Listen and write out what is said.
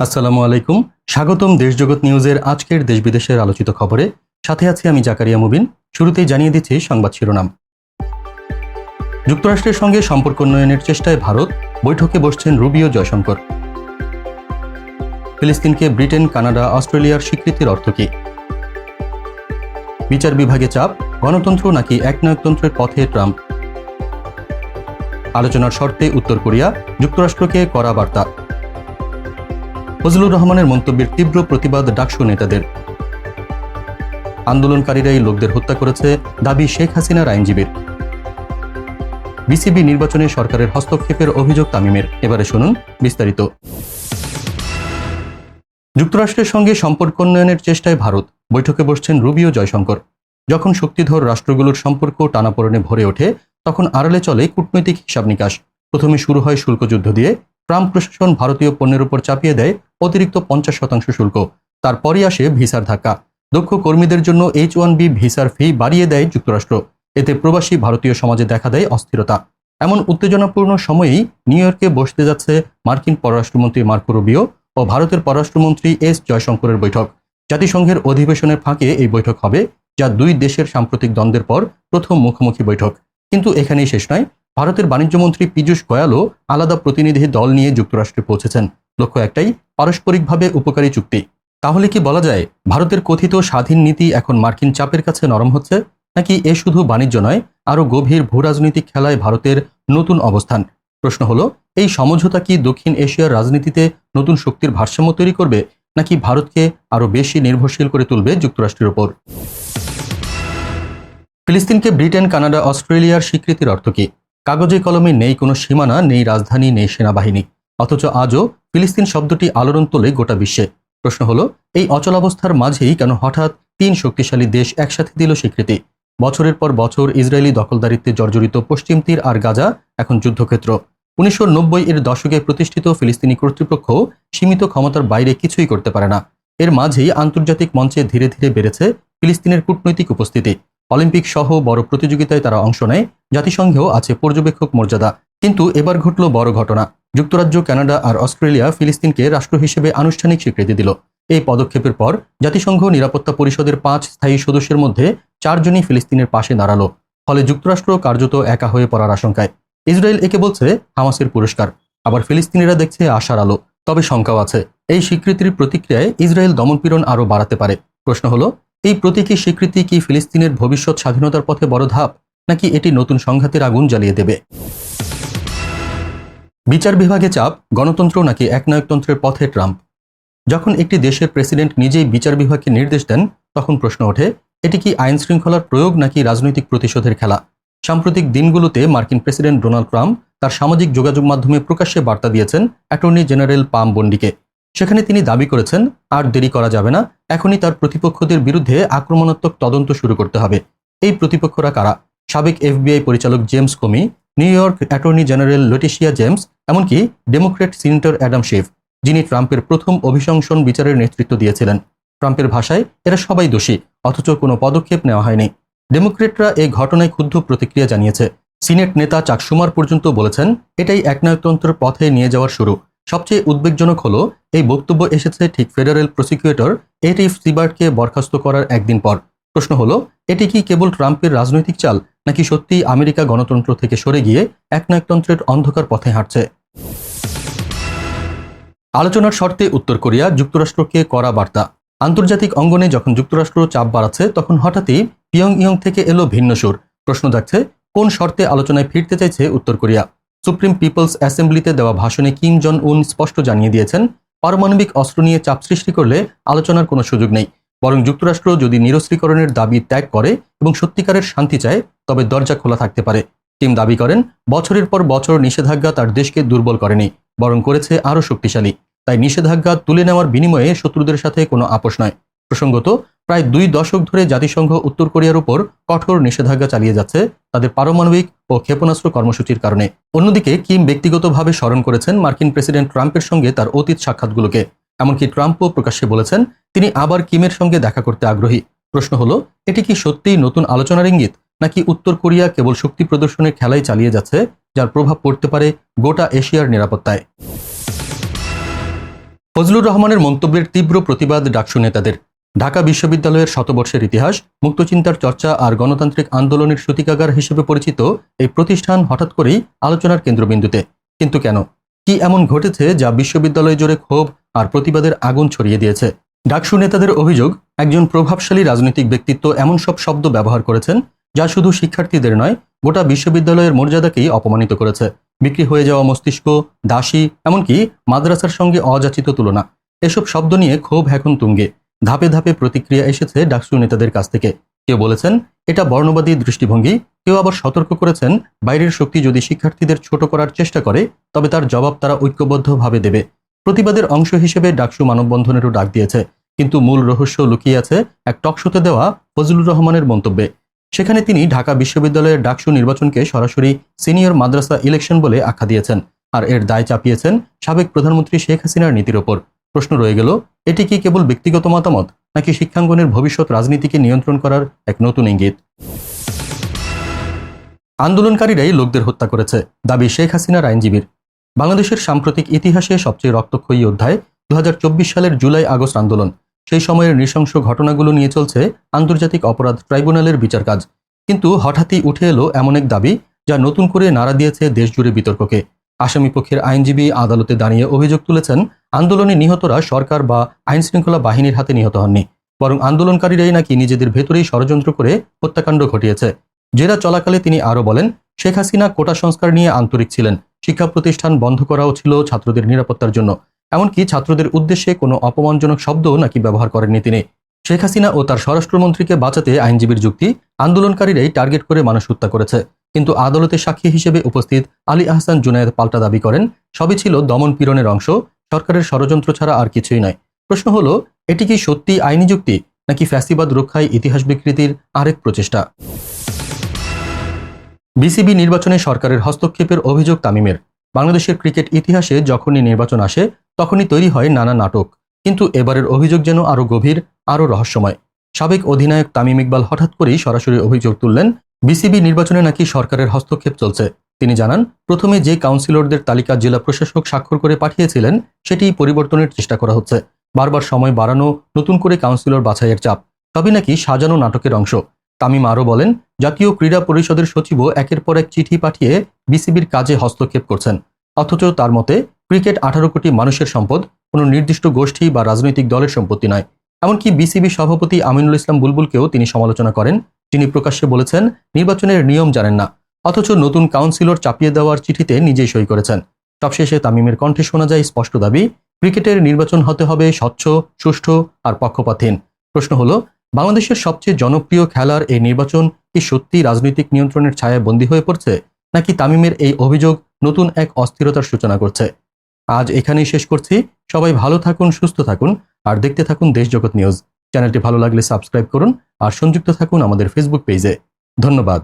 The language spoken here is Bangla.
আসসালামু আলাইকুম। স্বাগতম দেশজগৎ নিউজের আজকের দেশ বিদেশের আলোচিত খবরে। সাথে আছি আমি জাকারিয়া মুবিন। শুরুতেই জানিয়ে দিচ্ছি সংবাদ শিরোনাম। যুক্তরাষ্ট্রের সঙ্গে সম্পর্ক উন্নয়নের চেষ্টায় ভারত, বৈঠকে বসছেন রুবিও জয়শঙ্কর। ফিলিস্তিনকে ব্রিটেন, কানাডা, অস্ট্রেলিয়ার স্বীকৃতির অর্থ কী? বিচার বিভাগে চাপ, গণতন্ত্র নাকি একনায়কতন্ত্রের পথে ট্রাম্প? আলোচনার শর্তে উত্তর কোরিয়া, যুক্তরাষ্ট্রকে করা বার্তা। ফজলুর রহমানের মন্তব্যের তীব্র প্রতিবাদ ডাকসু নেতাদের। আন্দোলনকারীরাই লোকদের হত্যা করেছে দাবি শেখ হাসিনার আইনজীবীর। বিসিবি নির্বাচনে সরকারের হস্তক্ষেপের অভিযোগ তামিমের। এবারে শুনুন বিস্তারিত। যুক্তরাষ্ট্রের সঙ্গে সম্পর্ক উন্নয়নের চেষ্টায় ভারত। বৈঠকে বসছেন রুবিও জয়শঙ্কর। যখন শক্তিধর রাষ্ট্রগুলোর সম্পর্ক টানাপোড়েনে ভরে ওঠে, তখন আড়ালে চলে কূটনৈতিক হিসাব নিকাশ। প্রথমে শুরু হয় শুল্ক যুদ্ধ দিয়ে ট্রাম্প প্রশাসন ভারতীয় পণ্যের উপর চাপিয়ে দেয় অতিরিক্ত পঞ্চাশ শতাংশ শুল্ক। তারপরই আসে ভিসার ধাক্কা। দক্ষ কর্মীদের জন্য এইচ ওয়ান বি ভিসার ফি বাড়িয়ে দেয় যুক্তরাষ্ট্র। এতে প্রবাসী ভারতীয় সমাজে দেখা দেয় অস্থিরতা। এমন উত্তেজনাপূর্ণ সময়েই নিউ ইয়র্কে বসতে যাচ্ছে মার্কিন পররাষ্ট্রমন্ত্রী মার্কো রুবিও ও ভারতের পররাষ্ট্রমন্ত্রী এস জয়শঙ্করের বৈঠক। জাতিসংঘের অধিবেশনের ফাঁকে এই বৈঠক হবে, যা দুই দেশের সাম্প্রতিক দ্বন্দ্বের পর প্রথম মুখোমুখি বৈঠক। কিন্তু এখানেই শেষ নয়। ভারতের বাণিজ্যমন্ত্রী পীযূষ গোয়ালও আলাদা প্রতিনিধি দল নিয়ে যুক্তরাষ্ট্রে পৌঁছেছেন। লক্ষ্য একটাই, পারস্পরিকভাবে উপকারী চুক্তি। তাহলে কি বলা যায়, ভারতের কথিত স্বাধীন নীতি এখন মার্কিন চাপের কাছে নরম হচ্ছে? নাকি এ শুধু বাণিজ্য নয়, আরও গভীর ভূরাজনৈতিক খেলায় ভারতের নতুন অবস্থান? প্রশ্ন হলো, এই সমঝোতা কি দক্ষিণ এশিয়ার রাজনীতিতে নতুন শক্তির ভারসাম্য তৈরি করবে? নাকি ভারতকে আরও বেশি নির্ভরশীল করে তুলবে যুক্তরাষ্ট্রের ওপর? ফিলিস্তিনকে ব্রিটেন, কানাডা, অস্ট্রেলিয়ার স্বীকৃতির অর্থ কি? কাগজে কলমে নেই কোনো সীমানা, নেই রাজধানী, নেই সেনাবাহিনী। অথচ আজও ফিলিস্তিন শব্দটি আলোড়ন তোলে গোটা বিশ্বে। প্রশ্ন হলো, এই অচলাবস্থার মাঝেই কেন হঠাৎ তিন শক্তিশালী দেশ একসাথে দিল স্বীকৃতি? বছরের পর বছর ইসরায়েলি দখলদারিত্বে জর্জরিত পশ্চিম তীর আর গাজা এখন যুদ্ধক্ষেত্র। উনিশশো নব্বই এর দশকে প্রতিষ্ঠিত ফিলিস্তিনি কর্তৃপক্ষ সীমিত ক্ষমতার বাইরে কিছুই করতে পারে না। এর মাঝেই আন্তর্জাতিক মঞ্চে ধীরে ধীরে বেড়েছে ফিলিস্তিনের কূটনৈতিক উপস্থিতি। অলিম্পিক সহ বড় প্রতিযোগিতায় তারা অংশ নেয়, জাতিসংঘেও আছে পর্যবেক্ষক মর্যাদা। কিন্তু এবার ঘটল বড় ঘটনা। যুক্তরাজ্য, কানাডা আর অস্ট্রেলিয়া ফিলিস্তিনকে রাষ্ট্র হিসেবে আনুষ্ঠানিক স্বীকৃতি দিল। এই পদক্ষেপের পর জাতিসংঘ নিরাপত্তা পরিষদের পাঁচ স্থায়ী সদস্যের মধ্যে চারজনই ফিলিস্তিনের পাশে দাঁড়াল। ফলে যুক্তরাষ্ট্র কার্যত একা হয়ে পড়ার আশঙ্কায়। ইসরায়েল একে বলছে হামাসের পুরস্কার। আবার ফিলিস্তিনিরা দেখছে আশার আলো। তবে শঙ্কাও আছে। এই স্বীকৃতির প্রতিক্রিয়ায় ইসরায়েল দমনপীড়ন আরও বাড়াতে পারে। প্রশ্ন হলো এই প্রতীকী স্বীকৃতি কি ফিলিস্তিনের ভবিষ্যৎ স্বাধীনতার পথে বড় ধাপ, নাকি এটি নতুন সংঘাতের আগুন জ্বালিয়ে দেবে? বিচার বিভাগে চাপ, গণতন্ত্র নাকি একনায়কতন্ত্রের পথে ট্রাম্প? যখন একটি দেশের প্রেসিডেন্ট নিজেই বিচার বিভাগকে নির্দেশ দেন, তখন প্রশ্ন ওঠে, এটি কি আইন শৃঙ্খলার প্রয়োগ নাকি রাজনৈতিক প্রতিশোধের খেলা? সাম্প্রতিক দিনগুলোতে মার্কিন প্রেসিডেন্ট ডোনাল্ড ট্রাম্প তার সামাজিক যোগাযোগ মাধ্যমে প্রকাশ্যে বার্তা দিয়েছেন অ্যাটর্নি জেনারেল পাম বন্ডিকে। সেখানে তিনি দাবি করেছেন, আর দেরি করা যাবে না, এখনই তার প্রতিপক্ষদের বিরুদ্ধে আক্রমণাত্মক তদন্ত শুরু করতে হবে। এই প্রতিপক্ষরা কারা? সাবেক এফবিআই পরিচালক James Comey, New York attorney general Letitia James, এমনকি ডেমোক্রেট সিনেটর অ্যাডাম শেফ, যিনি ট্রাম্পের প্রথম অভিশংসন বিচারের নেতৃত্ব দিয়েছিলেন। ট্রাম্পের ভাষায়, এরা সবাই দোষী, অথচ কোনো পদক্ষেপ নেওয়া হয়নি। ডেমোক্রেটরা এই ঘটনায় ক্ষুব্ধ প্রতিক্রিয়া জানিয়েছে। সিনেট নেতা চাক সুমার পর্যন্ত বলেছেন, এটাই একনায়কতন্ত্রের পথে নিয়ে যাওয়ার শুরু। সবচেয়ে উদ্বেগজনক হলো, এই বক্তব্য এসেছে ঠিক ফেডারেল প্রসিকিউটর এটিফ সিবার্টকে বরখাস্ত করার একদিন পর। প্রশ্ন হলো, এটি কি কেবল ট্রাম্পের রাজনৈতিক চাল, নাকি সত্যিই আমেরিকা গণতন্ত্র থেকে সরে গিয়ে একনায়কতন্ত্রের অন্ধকার পথে হাঁটছে? আলোচনার শর্তে উত্তর কোরিয়া, যুক্তরাষ্ট্রকে করা বার্তা। আন্তর্জাতিক অঙ্গনে যখন যুক্তরাষ্ট্র চাপ বাড়াচ্ছে, তখন হঠাৎই পিয়ং ইয়ং থেকে এলো ভিন্ন সুর। প্রশ্ন যাচ্ছে কোন শর্তে আলোচনায় ফিরতে চাইছে উত্তর কোরিয়া? সুপ্রিম পিপলস অ্যাসেম্বলিতে দেওয়া ভাষণে কিম জন উন স্পষ্ট জানিয়ে দিয়েছেন, পারমাণবিক অস্ত্র নিয়ে চাপ সৃষ্টি করলে আলোচনার কোনো সুযোগ নেই। বরং যুক্তরাষ্ট্র যদি নিরস্ত্রীকরণের দাবি ত্যাগ করে এবং সত্যিকারের শান্তি চায়, তবে দরজা খোলা থাকতে পারে। কিম দাবি করেন, বছরের পর বছর নিষেধাজ্ঞা তার দেশকে দুর্বল করেনি, বরং করেছে আরও শক্তিশালী। তাই নিষেধাজ্ঞা তুলে নেওয়ার বিনিময়ে শত্রুদের সাথে কোনো আপোষ নয়। প্রসঙ্গত, প্রায় দুই দশক ধরে জাতিসংঘ উত্তর কোরিয়ার উপর কঠোর নিষেধাজ্ঞা চালিয়ে যাচ্ছে তাদের পারমাণবিক ও ক্ষেপণাস্ত্র কর্মসূচির কারণে। অন্যদিকে, কিম ব্যক্তিগতভাবে স্মরণ করেছেন মার্কিন প্রেসিডেন্ট ট্রাম্পের সঙ্গে তার অতীত সাক্ষাৎগুলোকে। এমনকি ট্রাম্পও প্রকাশ্যে বলেছেন, তিনি আবার কিমের সঙ্গে দেখা করতে আগ্রহী। প্রশ্ন হলো, এটি কি সত্যিই নতুন আলোচনার ইঙ্গিত, নাকি উত্তর কোরিয়া কেবল শক্তি প্রদর্শনের খেলাই চালিয়ে যাচ্ছে, যার প্রভাব পড়তে পারে গোটা এশিয়ার নিরাপত্তায়? ফজলুর রহমানের মন্তব্যের তীব্র প্রতিবাদ ডাকসু নেতাদের। ঢাকা বিশ্ববিদ্যালয়ের শতবর্ষের ইতিহাস, মুক্তচিন্তার চর্চা আর গণতান্ত্রিক আন্দোলনের সূতিকাগার হিসেবে পরিচিত এই প্রতিষ্ঠান হঠাৎ করেই আলোচনার কেন্দ্রবিন্দুতে। কিন্তু কেন? কি এমন ঘটেছে যা বিশ্ববিদ্যালয় জুড়ে ক্ষোভ আর প্রতিবাদের আগুন ছড়িয়ে দিয়েছে? ডাকসু নেতাদের অভিযোগ, একজন প্রভাবশালী রাজনৈতিক ব্যক্তিত্ব এমন সব শব্দ ব্যবহার করেছেন যা শুধু শিক্ষার্থীদের নয়, গোটা বিশ্ববিদ্যালয়ের মর্যাদাকেই অপমানিত করেছে। বিক্রি হয়ে যাওয়া মস্তিষ্ক, দাসী, এমনকি মাদ্রাসার সঙ্গে অযাচিত তুলনা। এসব শব্দ নিয়ে ক্ষোভ এখন তুঙ্গে। ধাপে ধাপে প্রতিক্রিয়া এসেছে ডাকসু নেতাদের কাছ থেকে। কেউ বলেছেন, এটা বর্ণবাদী দৃষ্টিভঙ্গি। কেউ আবার সতর্ক করেছেন, বাইরের শক্তি যদি শিক্ষার্থীদের ছোট করার চেষ্টা করে, তবে তার জবাব তারা ঐক্যবদ্ধভাবে দেবে। প্রতিবাদের অংশ হিসেবে ডাকসু মানববন্ধনেরও ডাক দিয়েছে, কিন্তু মূল রহস্য লুকিয়ে আছে এক টকশোতে দেওয়া ফজলুর রহমানের মন্তব্যে। সেখানে তিনি ঢাকা বিশ্ববিদ্যালয়ের ডাকসু নির্বাচনকে সরাসরি সিনিয়র মাদ্রাসা ইলেকশন বলে আখ্যা দিয়েছেন, আর এর দায় চাপিয়েছেন সাবেক প্রধানমন্ত্রী শেখ হাসিনার নীতির ওপর। প্রশ্ন রয়ে গেল, এটি কি কেবল ব্যক্তিগত মতামত, নাকি শিক্ষাঙ্গনের ভবিষ্যৎ রাজনীতিকে নিয়ন্ত্রণ করার এক নতুন ইঙ্গিত? আন্দোলনকারীরাই লোকদের হত্যা করেছে, দাবি শেখ হাসিনার আইনজীবীর। বাংলাদেশের সাম্প্রতিক ইতিহাসে সবচেয়ে রক্তক্ষয়ী অধ্যায় দু হাজার চব্বিশ সালের জুলাই আগস্ট আন্দোলন। সেই সময়ের নৃশংস ঘটনাগুলো নিয়ে চলছে আন্তর্জাতিক অপরাধ ট্রাইব্যুনালের বিচার কাজ। কিন্তু হঠাৎই উঠে এলো এমন এক দাবি, যা নতুন করে নাড়া দিয়েছে দেশজুড়ে বিতর্ককে। আসামি পক্ষের আইনজীবী আদালতে দাঁড়িয়ে অভিযোগ তুলেছেন আন্দোলনে নিহতরা সরকার বা আইনশৃঙ্খলা বাহিনীর হাতে নিহত হননি, বরং আন্দোলনকারীরাই নাকি নিজেদের ভেতরেই ষড়যন্ত্র করে হত্যাকাণ্ড ঘটিয়েছে। জেরা চলাকালে তিনি আরও বলেন, শেখ হাসিনা কোটা সংস্কার নিয়ে আন্তরিক ছিলেন, শিক্ষা প্রতিষ্ঠান বন্ধ করাও ছিল ছাত্রদের নিরাপত্তার জন্য। এমনকি ছাত্রদের উদ্দেশ্যে কোনো অপমানজনক শব্দ নাকি ব্যবহার করেননি তিনি। শেখ হাসিনা ও তার স্বরাষ্ট্রমন্ত্রীকে বাঁচাতে আইনজীবীর যুক্তি আন্দোলনকারীরাই টার্গেট করে মানুষ হত্যা করেছে। কিন্তু আদালতে সাক্ষী হিসেবে উপস্থিত আলী আহসান জুনায়েদ পাল্টা দাবি করেন, সবই ছিল দমন পীড়নের অংশ। সরকারের ষড়যন্ত্র ছাড়া আর কিছুই নয়। প্রশ্ন হলো, এটি কি সত্যি আইনি যুক্তি, নাকি ফ্যাসিবাদ রক্ষায় ইতিহাস বিকৃতির আরেক প্রচেষ্টা? বিসিবি নির্বাচনে সরকারের হস্তক্ষেপের অভিযোগ তামিমের। বাংলাদেশের ক্রিকেট ইতিহাসে যখনই নির্বাচন আসে, তখনই তৈরি হয় নানা নাটক। কিন্তু এবারের অভিযোগ যেন আরও গভীর আরও রহস্যময়। সাবেক অধিনায়ক তামিম ইকবাল হঠাৎ করেই সরাসরি অভিযোগ তুললেন, বিসিবি নির্বাচনে নাকি সরকারের হস্তক্ষেপ চলছে। তিনি জানান, প্রথমে যে কাউন্সিলরদের তালিকা জেলা প্রশাসক স্বাক্ষর করে পাঠিয়েছিলেন, সেটি পরিবর্তনের চেষ্টা করা হচ্ছে। বারবার সময় বাড়ানো, নতুন করে কাউন্সিলর বাছাইয়ের চাপ। তবে নাকি সাজানো নাটকের অংশ। তামিম আরও বলেন, জাতীয় ক্রীড়া পরিষদের সচিবও একের পর এক চিঠি পাঠিয়ে বিসিবির কাজে হস্তক্ষেপ করছেন। অথচ তার মতে, ক্রিকেট আঠারো কোটি মানুষের সম্পদ, কোনো নির্দিষ্ট গোষ্ঠী বা রাজনৈতিক দলের সম্পত্তি নয়। এমনকি বিসিবি সভাপতি আমিনুল ইসলাম বুলবুলকেও তিনি সমালোচনা করেন। যিনি প্রকাশ্যে বলেছেন, নির্বাচনের নিয়ম জানেন না। অথচ নতুন কাউন্সিলর চাপিয়ে দেওয়ার চিঠিতে নিজেই সই করেছেন। সবশেষে তামিমের কণ্ঠে শোনা যায় স্পষ্ট দাবি, ক্রিকেটের নির্বাচন হতে হবে স্বচ্ছ, সুষ্ঠু আর পক্ষপাতহীন। প্রশ্ন হলো, বাংলাদেশের সবচেয়ে জনপ্রিয় খেলার এই নির্বাচন কি সত্যি রাজনৈতিক নিয়ন্ত্রণের ছায়া বন্দী হয়ে পড়ছে, নাকি তামিমের এই অভিযোগ নতুন এক অস্থিরতার সূচনা করছে? আজ এখানেই শেষ করছি। সবাই ভালো থাকুন, সুস্থ থাকুন আর দেখতে থাকুন দেশজগৎ নিউজ। চ্যানেলটি ভালো লাগলে সাবস্ক্রাইব করুন আর সংযুক্ত থাকুন আমাদের ফেসবুক পেজে ধন্যবাদ।